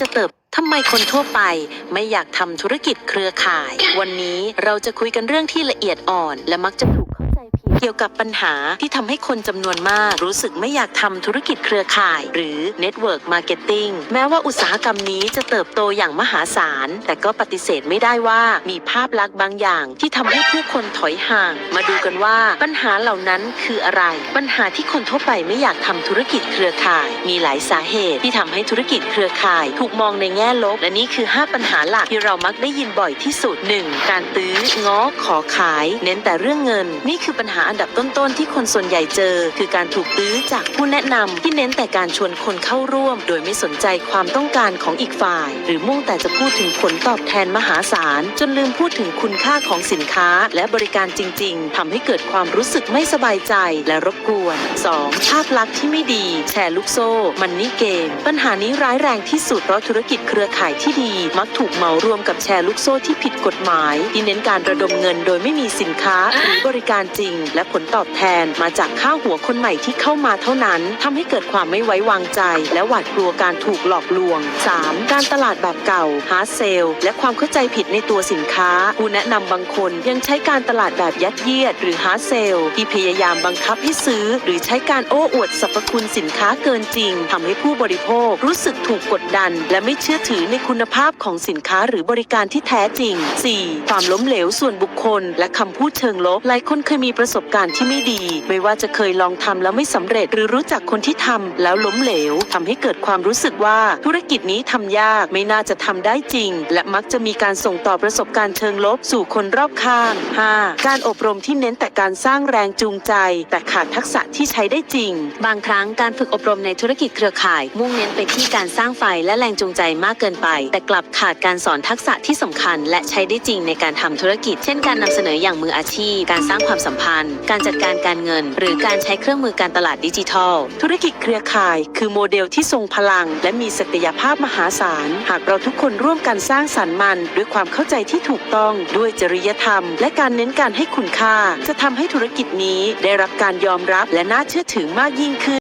จะเติบทำไมคนทั่วไปไม่อยากทำธุรกิจเครือข่าย วันนี้เราจะคุยกันเรื่องที่ละเอียดอ่อน และมักจะถูก เกี่ยวกับปัญหาที่ทำให้คนจำนวนมาก รู้สึกไม่อยากทำธุรกิจเครือข่าย หรือ Network Marketing แม้ว่าอุตสาหกรรมนี้จะเติบโตอย่างมหาศาล แต่ก็ปฏิเสธไม่ได้ว่ามีภาพลักษณ์บางอย่างที่ทำให้ผู้คนถอยห่าง มาดูกันว่าปัญหาเหล่านั้นคืออะไร ปัญหาที่คนทั่วไปไม่อยากทำธุรกิจเครือข่าย มีหลายสาเหตุที่ทำให้ธุรกิจเครือข่าย ถูกมองในแง่ลบ และนี่คือ 5 ปัญหาหลักที่เรามักได้ยินบ่อยที่สุด 1. การตื้อง้อขอขาย เน้นแต่เรื่องเงิน นี่คือปัญหาอันดับต้นๆที่คนส่วนใหญ่เจอ คือการถูกตื้อจากผู้แนะนำที่เน้นแต่การชวนคนเข้าร่วม โดยไม่สนใจความต้องการของอีกฝ่าย หรือมุ่งแต่จะพูดถึงผลตอบแทนมหาศาล จนลืมพูดถึงคุณค่าของสินค้า และบริการจริง ๆทำให้เกิดความรู้สึกไม่สบายใจและรบกวน 2. ภาพลักษณ์ที่ไม่ดี แชร์ลูกโซ่ มันนี่เกม ปัญหานี้ร้ายแรงที่สุดเพราะธุรกิจเครือข่ายที่ดี มักถูกเหมารวมกับแชร์ลูกโซ่ที่ผิดกฎหมายที่เน้นการระดมเงินโดยไม่มีสินค้าหรือบริการจริงและผลตอบแทนมาจากค่าหัวคนใหม่ที่เข้ามาเท่านั้นทำให้เกิดความไม่ไว้วางใจ และหวาดกลัวการถูกหลอกลวง 3. การตลาดแบบเก่าฮาร์ดเซลและความเข้าใจผิดในตัวสินค้า ผู้แนะนำบางคนยังใช้การตลาดแบบยัดเยียด หรือฮาร์ดเซลที่พยายามบังคับให้ซื้อ หรือใช้การโอ้อวดสรรพคุณสินค้าเกินจริงทำให้ผู้บริโภครู้สึกถูกกดดัน และไม่เชื่อถือในคุณภาพของสินค้าหรือบริการที่แท้จริง 4. ความล้มเหลวส่วนบุคคล และคำพูดเชิงลบหลายคนเคยมีประสบการณ์ที่ไม่ดี ไม่ว่าจะเคยลองทำแล้วไม่สำเร็จ หรือรู้จักคนที่ทำแล้วล้มเหลวทำให้เกิดความรู้สึกว่าธุรกิจนี้ทำยากไม่น่าจะทำได้จริง และมักจะมีการส่งต่อประสบการณ์เชิงลบสู่คนรอบข้าง 5. การอบรมที่เน้นแต่การสร้างแรงจูงใจ แต่ขาดทักษะที่ใช้ได้จริง บางครั้งการฝึกอบรมในธุรกิจเครือข่าย มุ่งเน้นไปที่การสร้างไฟและแรงจูงใจมากเกินไป แต่กลับขาดการสอนทักษะที่สำคัญ และใช้ได้จริงในการทำธุรกิจ เช่น การนำเสนออย่างมืออาชีพ การสร้างความสัมพันธ์การจัดการการเงิน หรือการใช้เครื่องมือการตลาดดิจิทัล ธุรกิจเครือข่าย คือโมเดลที่ทรงพลัง และมีศักยภาพมหาศาล หากเราทุกคนร่วมกันสร้างสรรค์มัน ด้วยความเข้าใจที่ถูกต้องด้วยจริยธรรม และการเน้นการให้คุณค่า จะทำให้ธุรกิจนี้ได้รับการยอมรับและน่าเชื่อถือมากยิ่งขึ้น